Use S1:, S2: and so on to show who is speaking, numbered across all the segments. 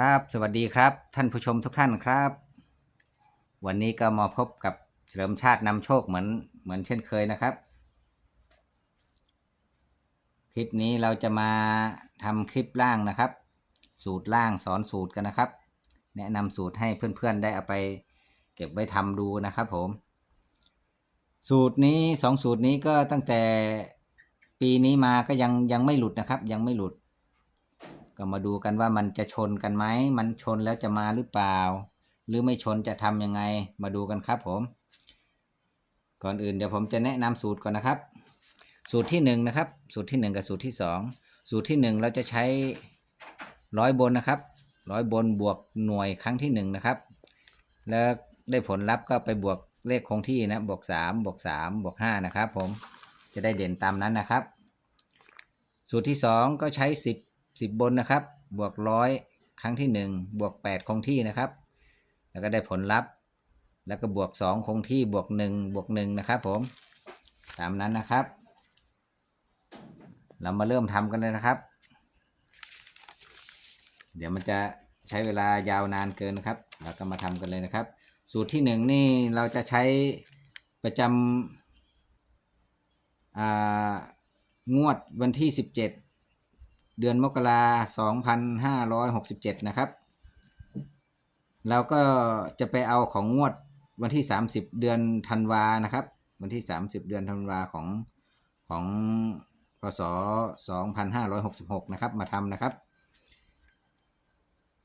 S1: ครับ สวัสดีครับ ท่านผู้ชมทุกท่านครับ วันนี้ก็มาพบกับเฉลิมชาตินำโชคเหมือนเหมือนเช่นเคยนะครับ คลิปนี้เราจะมาทำคลิปล่างนะครับ สูตรล่างสอนสูตรกันนะครับ แนะนำสูตรให้เพื่อนๆได้เอาไป เก็บไว้ทำดูนะครับผม สูตรนี้สองสูตรนี้ก็ตั้งแต่ปีนี้มาก็ยังยังไม่หลุดนะครับ ยังไม่หลุด ก็มาดูกันว่ามันจะชนกันไหม มันชนแล้วจะมาหรือเปล่า หรือไม่ชนจะทำยังไง มาดูกันครับผม ก่อนอื่นเดี๋ยวผมจะแนะนำสูตรก่อนนะครับ สูตรที่หนึ่งนะครับ สูตรที่หนึ่งกับสูตรที่สองสูตรที่หนึ่งเราจะใช้ร้อยบนนะครับร้อยบนบวกหน่วยครั้งที่หนึ่งนะครับ แล้วได้ผลลัพธ์ก็ไปบวกเลขคงที่นะบวกสามบวกสามบวกห้านะครับ ผมจะได้เด่นตามนั้นนะครับ สูตรที่สองก็ใช้สิบ สิบบนนะครับ บวกร้อยครั้งที่หนึ่งบวกแปดคงที่นะครับ แล้วก็ได้ผลลัพธ์ แล้วก็บวกสองคงที่บวกหนึ่งบวกหนึ่งนะครับผมตามนั้นนะครับ เรามาเริ่มทำกันเลยนะครับ เดี๋ยวมันจะใช้เวลายาวนานเกินนะครับ เราก็มาทำกันเลยนะครับ สูตรที่หนึ่งนี่เราจะใช้ประจำงวดวันที่ 17 เดือนมกราสองพันห้าร้อยหกสิบเจ็ดนะครับแล้วก็จะไปเอาของงวดวันที่30เดือนธันวานะครับ วันที่30เดือนธันวาของของพศ2566นห้าร้อยหกสิบหกนะครับ มาทำนะครับ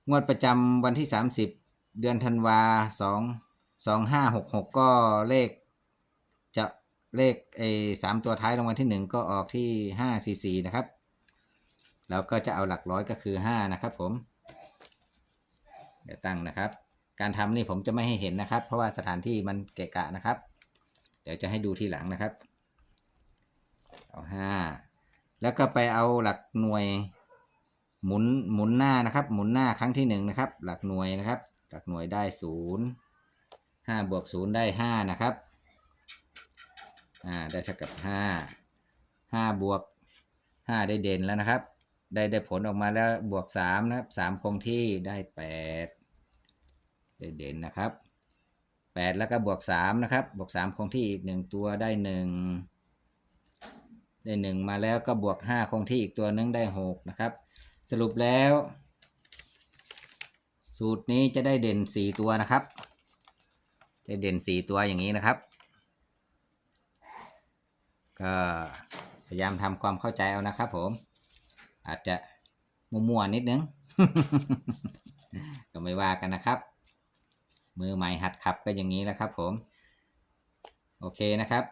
S1: งวดประจำวันที่30เดือนธันวา2 2566ก็เลขจะเลขไอ้สามตัวท้ายรางวัลที่1ก็ออกที่544นะครับ แล้วก็จะเอาหลักร้อยก็คือ 5 นะครับผม เดี๋ยวตั้งนะครับ การทำนี่ผมจะไม่ให้เห็นนะครับ เพราะว่าสถานที่มันเกะกะนะครับ เดี๋ยวจะให้ดูทีหลังนะครับ เอาห้าแล้วก็ไปเอาหลักหน่วยหมุนหมุนหน้านะครับ หมุนหน้าครั้งที่หนึ่งนะครับ หลักหน่วยนะครับ หลักหน่วยได้ศูนย์ห้าบวกศูนย์ได้ห้านะครับอ่าได้เท่ากับห้าห้าบวกห้าได้เด่นแล้วนะครับ ได้ได้ผลออกมาแล้วบวกสามนะครับสามคงที่ได้แปดเด่นนะครับแปดแล้วก็บวกสามนะครับ บวกสามคงที่อีกหนึ่งตัวได้หนึ่งได้หนึ่งมาแล้วก็บวกห้าคงที่อีกตัวนึงได้หกนะครับ สรุปแล้ว สูตรนี้จะได้เด่นสี่ตัวนะครับ จะเด่นสี่ตัวอย่างนี้นะครับก็พยายามทำความเข้าใจเอานะครับผม อาจจะมั่วๆนิดนึง ก็ไม่ว่ากันนะครับ มือใหม่หัดขับก็อย่างนี้แหละครับ ผม โอเคนะครับ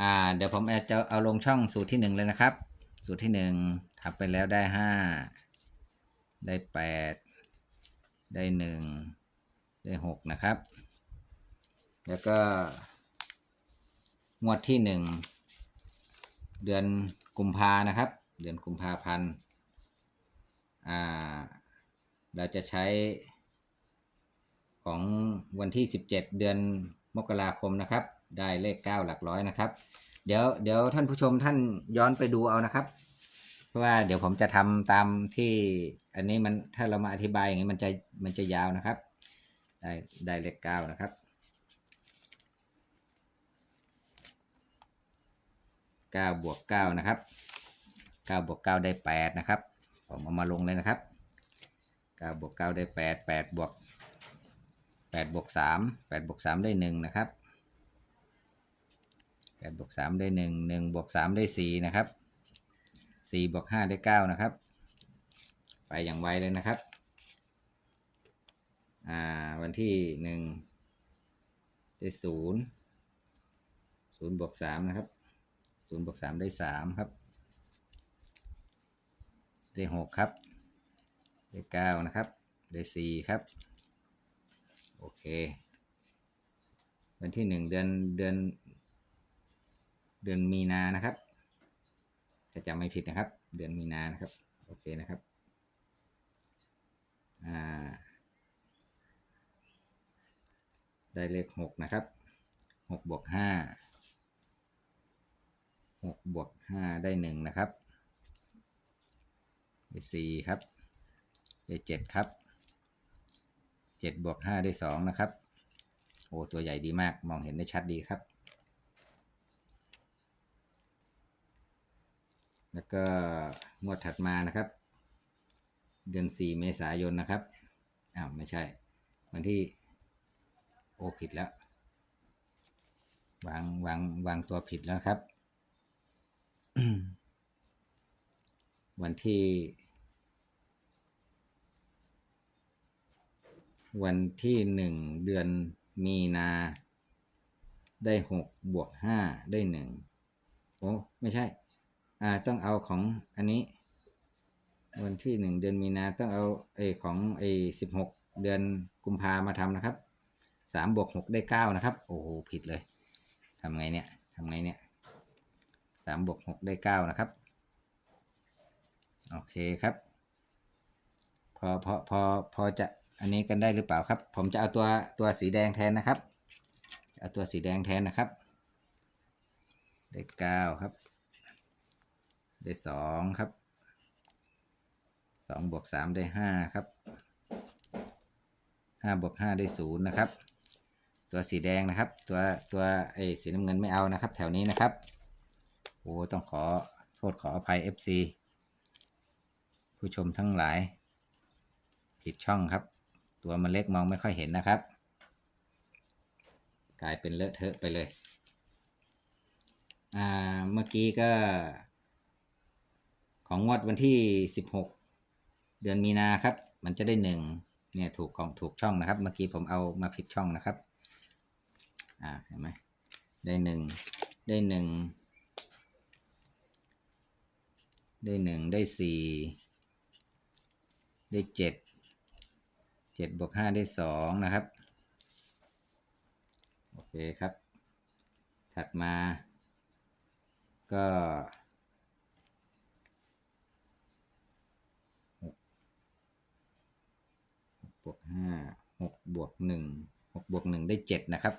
S1: อ่า เดี๋ยวผมจะเอาลงช่องสูตรที่หนึ่งเลยนะครับ สูตรที่หนึ่งทำไปแล้วได้ห้าได้แปดได้หนึ่งได้หกนะครับ แล้วก็งวดที่หนึ่งเดือน กุมภานะครับ เดือนกุมภาพันธ์เราจะใช้ของวันที่ 17 เดือนมกราคมนะครับ ได้เลข 9 หลักร้อยนะครับ เดี๋ยวเดี๋ยวท่านผู้ชมท่านย้อนไปดูเอานะครับ เพราะว่าเดี๋ยวผมจะทำตามที่อันนี้มันถ้าเรามาอธิบายอย่างนี้มันจะมันจะยาวนะครับ ได้ได้เลขเก้านะครับ เก้าบวกเก้านะครับเก้าบวกเก้าได้แปดนะครับผมเอามาลงเลยนะครับเก้าบวกเก้าได้แปดแปดบวกแปดบวกสามแปดบวกสามได้หนึ่งนะครับแปดบวกสามได้หนึ่งหนึ่งบวกสามได้สี่นะครับสี่บวกห้าได้เก้านะครับ ไปอย่างไวเลยนะครับอ่าวันที่หนึ่งได้ศูนย์ศูนย์บวกสามนะครับ ศูนย์บวกสามได้สามครับ ได้หกครับ ได้เก้านะครับ ได้สี่ครับ โอเค วันที่หนึ่งเดือนเดือน เดือนมีนานะครับ ถ้าจำไม่ผิดนะครับ เดือนมีนานะครับ โอเคนะครับ อ่า ได้เลขหกนะครับหกบวกห้า หกบวกห้าได้หนึ่งนะครับได้สี่ครับได้เจ็ดครับเจ็ดบวกห้าได้สองนะครับโอ้ตัวใหญ่ดีมากมองเห็นได้ชัดดีครับ แล้วก็งวดถัดมานะครับ เดือนสี่เมษายนนะครับอ้าวไม่ใช่ วันที่โอผิดแล้ววางวางวางตัวผิดแล้วครับ วันที่ วันที่หนึ่งเดือนมีนาได้หกบวกห้าได้หนึ่งโอ้ไม่ใช่ อ่าต้องเอาของอันนี้ วันที่หนึ่งเดือนมีนาต้องเอาไอของไอสิบหกเดือนกุมภามาทำนะครับสามบวกหกได้เก้านะครับ โอ้โหผิดเลยทำไงเนี่ยทำไงเนี่ย สามบวกหกได้เก้านะครับ โอเคครับ พอพอพอพอจะอันนี้กันได้หรือเปล่าครับ ผมจะเอาตัวตัวสีแดงแทนนะครับ เอาตัวสีแดงแทนนะครับ ได้เก้าครับ ได้สองครับสองบวกสามได้ห้าครับห้าบวกห้าได้ศูนย์นะครับ ตัวสีแดงนะครับ ตัวตัวไอ้สีน้ำเงินไม่เอานะครับ แถวนี้นะครับ โอ้ต้องขอโทษขออภัย FC ผู้ชมทั้งหลาย ผิดช่องครับ ตัวมันเล็กมองไม่ค่อยเห็นนะครับ กลายเป็นเลอะเทอะไปเลยอ่าเมื่อกี้ก็ ของงวดวันที่ 16 เดือนมีนาครับ มันจะได้หนึ่งเนี่ยถูกของถูกช่องนะครับ เมื่อกี้ผมเอามาผิดช่องนะครับ อ่าเห็นไหมได้หนึ่งได้หนึ่ง ได้หนึ่งได้สี่ได้เจ็ดเจ็ดบวกห้าได้สองนะครับ โอเคครับ ถัดมา ก็หกบวกห้าหกบวกหนึ่งหกบวกหนึ่งได้เจ็ดนะครับ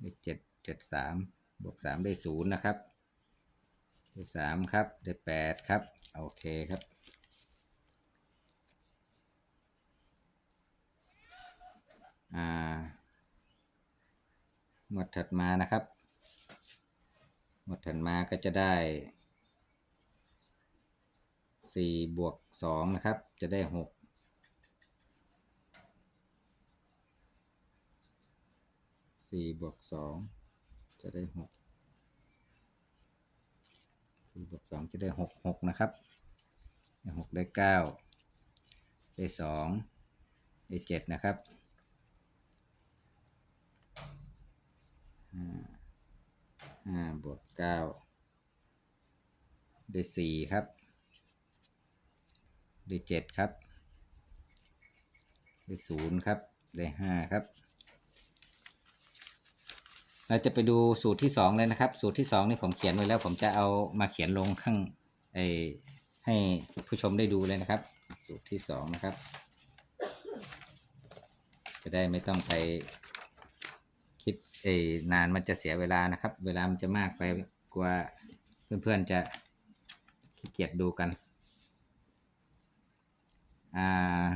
S1: ได้เจ็ดเจ็ดสามบวกสามได้ศูนย์นะครับ ได้สามครับ ได้แปดครับ โอเคครับ อ่าหมวดถัดมานะครับ หมวดถัดมาก็จะได้สี่บวกสองนะครับ จะได้หกสี่บวกสองจะได้หก บวกสองจะได้หกหกนะครับได้หกได้เก้าได้สองได้เจ็ดนะครับห้าห้าบวกเก้าได้สี่ครับ ได้เจ็ดครับ ได้ศูนย์ครับ ได้ห้าครับ เราจะไปดูสูตรที่สองเลยนะครับ สูตรที่สองนี่ผมเขียนไว้แล้ว ผมจะเอามาเขียนลงข้างไอให้ผู้ชมได้ดูเลยนะครับ สูตรที่สองนะครับ จะได้ไม่ต้องไปคิดเอนานมันจะเสียเวลานะครับ เวลามันจะมากไปกว่าเพื่อนๆจะขี้เกียจดูกันอ่า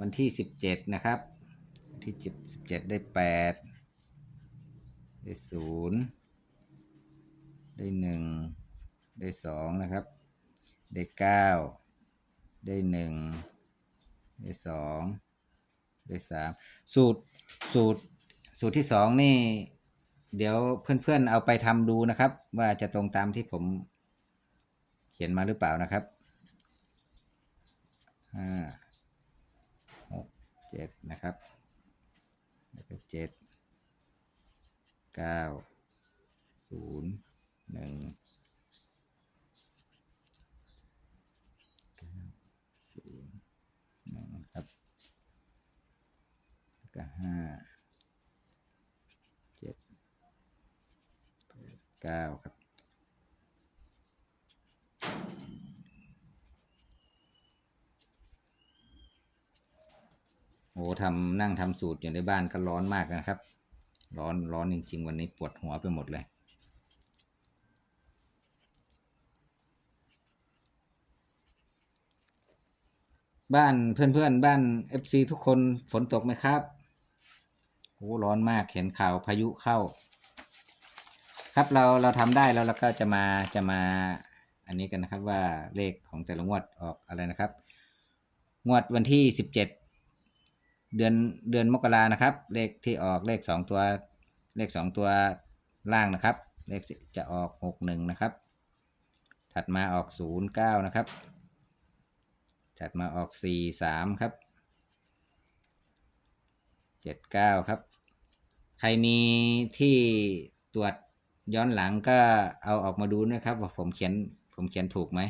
S1: วันที่สิบเจ็ดนะครับ ที่สิบเจ็ดได้แปด ได้ศูนย์ได้หนึ่งได้สองนะครับ ได้เก้าได้หนึ่งได้สองได้สามสูตรสูตรสูตรที่สองนี่ เดี๋ยวเพื่อนๆเอาไปทำดูนะครับ ว่าจะตรงตามที่ผมเขียนมาหรือเปล่านะครับห้าหกเจ็ดนะครับแล้วก็เจ็ด เก้าศูนย์หนึ่งเก้าศูนย์หนึ่งครับแล้วก็ห้าเจ็ดแปดเก้าครับโอ้ทำนั่งทำสูตรอยู่ในบ้านก็ร้อนมากนะครับ ร้อนร้อนจริง ๆ วันนี้ปวดหัวไปหมดเลย บ้านเพื่อนๆ บ้าน FC ทุกคนฝนตกไหมครับโอ้ร้อนมากเห็นข่าวพายุเข้า ครับเราเราทำได้แล้วเราก็จะมาจะมาอันนี้กันนะครับว่าเลขของแต่ละงวดออกอะไรนะครับ งวดวันที่17เจ็ด เดือนเดือนมกรานะครับ เลขที่ออกเลขสองตัว เลขสองตัวล่างนะครับ เลขจะออกหกหนึ่งนะครับ ถัดมาออกศูนย์เก้านะครับ ถัดมาออกสี่สามครับเจ็ดเก้าครับ ใครมีที่ตรวจย้อนหลังก็เอาออกมาดูนะครับ ว่าผมเขียนผมเขียนถูกไหม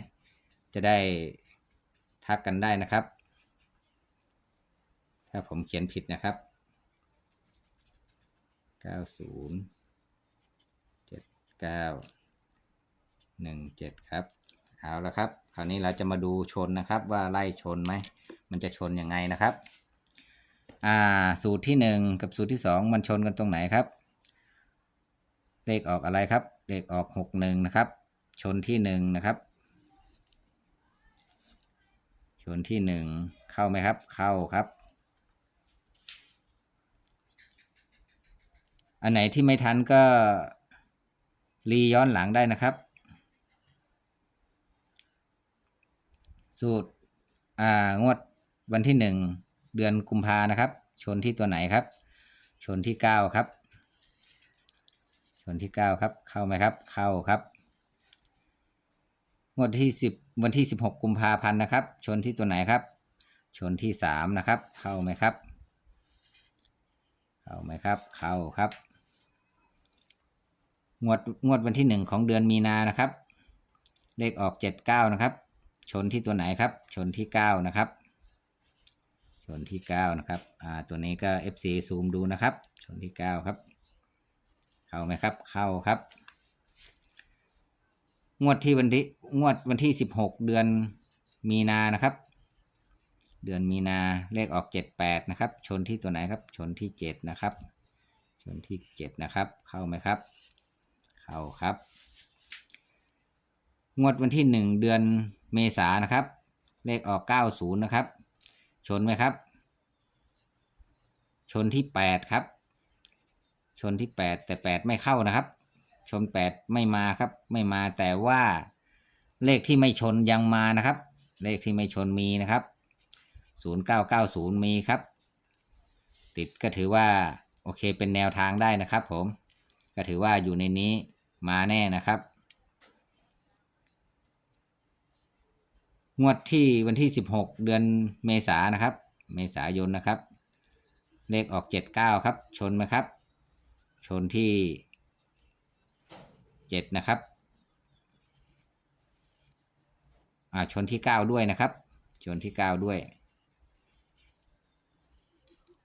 S1: จะได้ทักกันได้นะครับาผมเขียนผิดนะครับ 90 79 17 ครับ เอาละครับ คราวนี้เราจะมาดูชนนะครับว่าไล่ชนไหม มันจะชนยังไงนะครับ อ่า สูตรที่ 1 กับสูตรที่ 2 มันชนกันตรงไหนครับ เลขออกอะไรครับ เลขออก 61 นะครับ ชนที่ 1 นะครับชนที่ 1 เข้าไหมครับ เข้าครับ อันไหนที่ไม่ทันก็รีย้อนหลังได้นะครับ สูตร อ่างวดวันที่หนึ่งเดือนกุมภานะครับ ชนที่ตัวไหนครับ ชนที่เก้าครับ ชนที่เก้าครับ เข้าไหมครับ เข้าครับ งวดที่สิบวันที่สิบหกกุมภาพันธ์นะครับ ชนที่ตัวไหนครับ ชนที่สามนะครับ เข้าไหมครับ เข้าไหมครับ เข้าครับ งวดงวดวันที่หนึ่งของเดือนมีนานะครับ เลขออกเจ็ดเก้านะครับ ชนที่ตัวไหนครับ ชนที่เก้านะครับ ชนที่เก้านะครับอ่าตัวนี้ก็ FC ซูมดูนะครับ ชนที่เก้าครับ เข้าไหมครับ เข้าครับ งวดที่วันที่งวดวันที่สิบหกเดือนมีนานะครับ เดือนมีนาเลขออกเจ็ดแปดนะครับ ชนที่ตัวไหนครับ ชนที่เจ็ดนะครับ ชนที่เจ็ดนะครับ เข้าไหมครับ เข้าครับ งวดวันที่หนึ่งเดือนเมษานะครับ เลขออกเก้าศูนย์นะครับ ชนไหมครับ ชนที่แปดครับ ชนที่แปดแต่แปดไม่เข้านะครับ ชนแปดไม่มาครับ ไม่มาแต่ว่าเลขที่ไม่ชนยังมานะครับ เลขที่ไม่ชนมีนะครับศูนย์เก้าเก้าศูนย์มีครับ ติดก็ถือว่าโอเคเป็นแนวทางได้นะครับผม ก็ถือว่าอยู่ในนี้ มาแน่นะครับ งวดที่วันที่ 16 เดือนเมษานนะครับ เมษายนนะครับ เลขออก 79 ครับ ชนไหมครับ ชนที่ 7 นะครับอ่าชนที่ 9 ด้วยนะครับ ชนที่ 9 ด้วย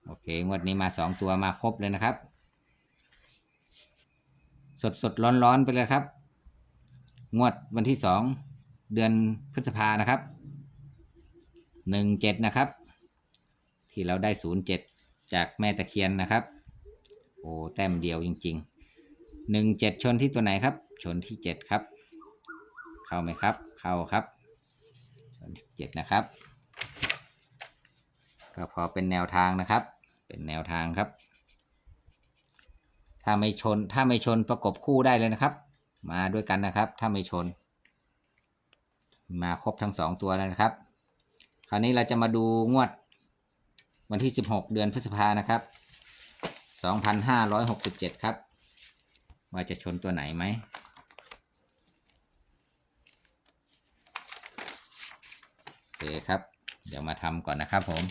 S1: โอเค งวดนี้มา 2 ตัวมาครบเลยนะครับ สดสดร้อนร้อนไปเลยครับ งวดวันที่2เดือนพฤษภานะครับ17นะครับ ที่เราได้07จากแม่ตะเคียนนะครับ โอ้แต้มเดียวจริงๆ17ชนที่ตัวไหนครับ ชนที่7ครับ เข้าไหมครับ เข้าครับชนที่7นะครับก็พอเป็นแนวทางนะครับ เป็นแนวทางครับ ถ้าไม่ชน ถ้าไม่ชนประกบคู่ได้เลยนะครับ มาด้วยกันนะครับ ถ้าไม่ชน มาครบทั้งสองตัวแล้วนะครับ คราวนี้เราจะมาดูงวดวันที่ 16 เดือนพฤษภานะครับ 2567 ครับ ว่าจะชนตัวไหนไหมโอเคครับ เดี๋ยวมาทำก่อนนะครับผม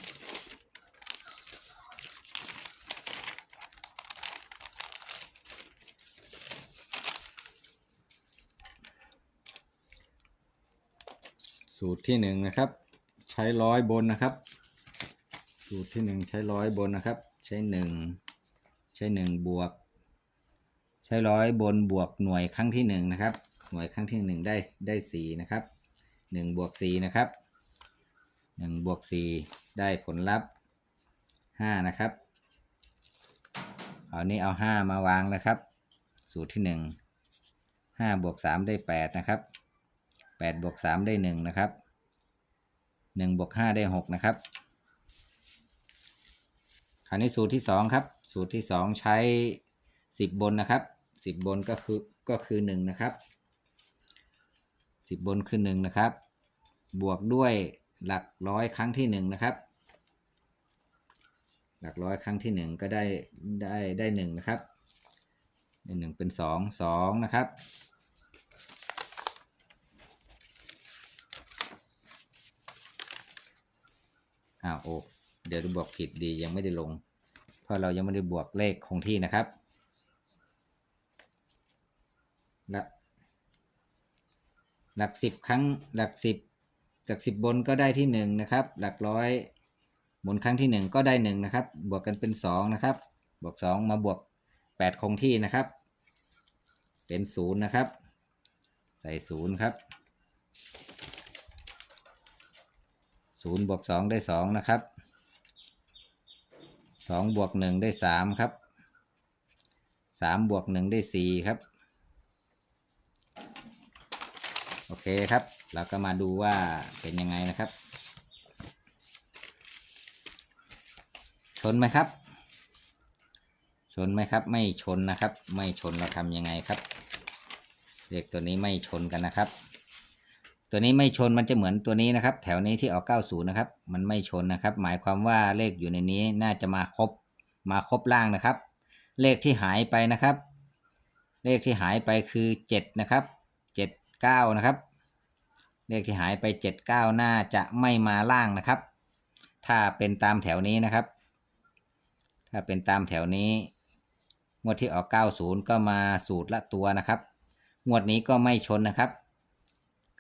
S1: สูตรที่หนึ่งนะครับ ใช้ร้อยบนนะครับ สูตรที่หนึ่งใช้ร้อยบนนะครับ ใช้หนึ่งใช้หนึ่งบวก ใช้ร้อยบนบวกหน่วยครั้งที่หนึ่งนะครับ หน่วยครั้งที่หนึ่งได้ได้สี่นะครับหนึ่งบวกสี่นะครับหนึ่งบวกสี่ได้ผลลัพธ์ห้านะครับเอานี้เอาห้ามาวางนะครับ สูตรที่หนึ่งห้าบวกสามได้แปดนะครับ แปดบวกสามได้หนึ่งนะครับหนึ่งบวกห้าได้หกนะครับคราวนี้สูตรที่สองครับ สูตรที่สองใช้สิบบนนะครับสิบบนก็คือก็คือหนึ่งนะครับสิบบนคือหนึ่งนะครับ บวกด้วยหลักร้อยครั้งที่หนึ่งนะครับ หลักร้อยครั้งที่หนึ่งก็ได้ได้ได้หนึ่งนะครับหนึ่งเป็นสองสองนะครับ อ้าวโอ้เดี๋ยวบวกผิดดียังไม่ได้ลง เพราะเรายังไม่ได้บวกเลขคงที่นะครับหลักหลักสิบครั้งหลักสิบจากสิบบนก็ได้ที่หนึ่งนะครับ หลักร้อยบนครั้งที่หนึ่งก็ได้หนึ่งนะครับ บวกกันเป็นสองนะครับ บวกสองมาบวกแปดคงที่นะครับ เป็นศูนย์นะครับ ใส่ศูนย์ครับ ศูนย์บวกสองได้สองนะครับสองบวกหนึ่งได้สามครับสามบวกหนึ่งได้สี่ครับ โอเคครับ เราก็มาดูว่าเป็นยังไงนะครับ ชนไหมครับ ชนไหมครับ ไม่ชนนะครับ ไม่ชนเราทำยังไงครับเลขตัวนี้ไม่ชนกันนะครับ ตัวนี้ไม่ชนมันจะเหมือนตัวนี้นะครับ แถวนี้ที่ออก 90 นะครับ มันไม่ชนนะครับ หมายความว่าเลขอยู่ในนี้น่าจะมาครบมาครบล่างนะครับ เลขที่หายไปนะครับ เลขที่หายไปคือ 7 นะครับ 79 นะครับ เลขที่หายไป 79 น่าจะไม่มาล่างนะครับ ถ้าเป็นตามแถวนี้นะครับ ถ้าเป็นตามแถวนี้งวดที่ออก 90 ก็มาสูตรละตัวนะครับ งวดนี้ก็ไม่ชนนะครับ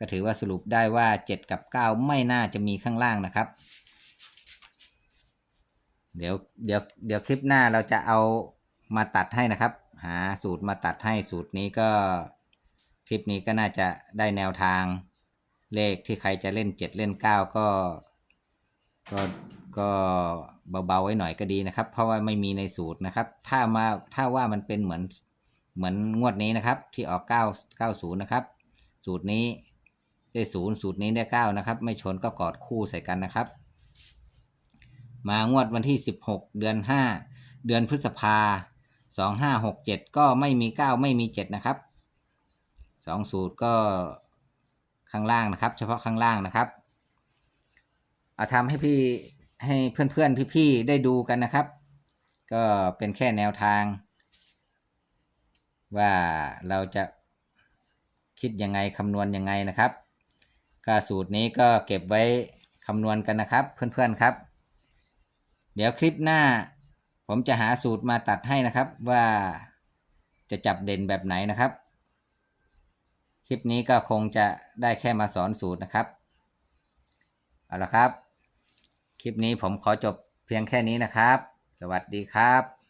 S1: ก็ถือว่าสรุปได้ว่า 7 กับ 9 ไม่น่าจะมีข้างล่างนะครับ เดี๋ยวเดี๋ยวเดี๋ยวคลิปหน้าเราจะเอามาตัดให้นะครับ หาสูตรมาตัดให้สูตรนี้ก็คลิปนี้ก็น่าจะได้แนวทางเลขที่ใครจะเล่น 7 เล่น 9 ก็ก็ก็เบาๆไว้หน่อยก็ดีนะครับ เพราะว่าไม่มีในสูตรนะครับ ถ้ามาถ้าว่ามันเป็นเหมือนเหมือนงวดนี้นะครับ ที่ออก 9 90 นะครับ สูตรนี้ ได้ศูนย์สูตรนี้ได้เก้านะครับ ไม่ชนก็กอดคู่ใส่กันนะครับ มางวดวันที่ 16 เดือน 5 เดือนพฤษภา 2567 ก็ไม่มี 9 ไม่มี 7 นะครับ 2 สูตรก็ข้างล่างนะครับ เฉพาะข้างล่างนะครับเอาทำให้พี่ให้เพื่อนๆ พี่ๆ ได้ดูกันนะครับ ก็เป็นแค่แนวทาง ว่าเราจะคิดยังไงคำนวณยังไงนะครับ ก็สูตรนี้ก็เก็บไว้คำนวณกันนะครับ เพื่อนๆครับ เดี๋ยวคลิปหน้า ผมจะหาสูตรมาตัดให้นะครับว่าจะจับเด่นแบบไหนนะครับ คลิปนี้ก็คงจะได้แค่มาสอนสูตรนะครับ เอาละครับ คลิปนี้ผมขอจบเพียงแค่นี้นะครับ สวัสดีครับ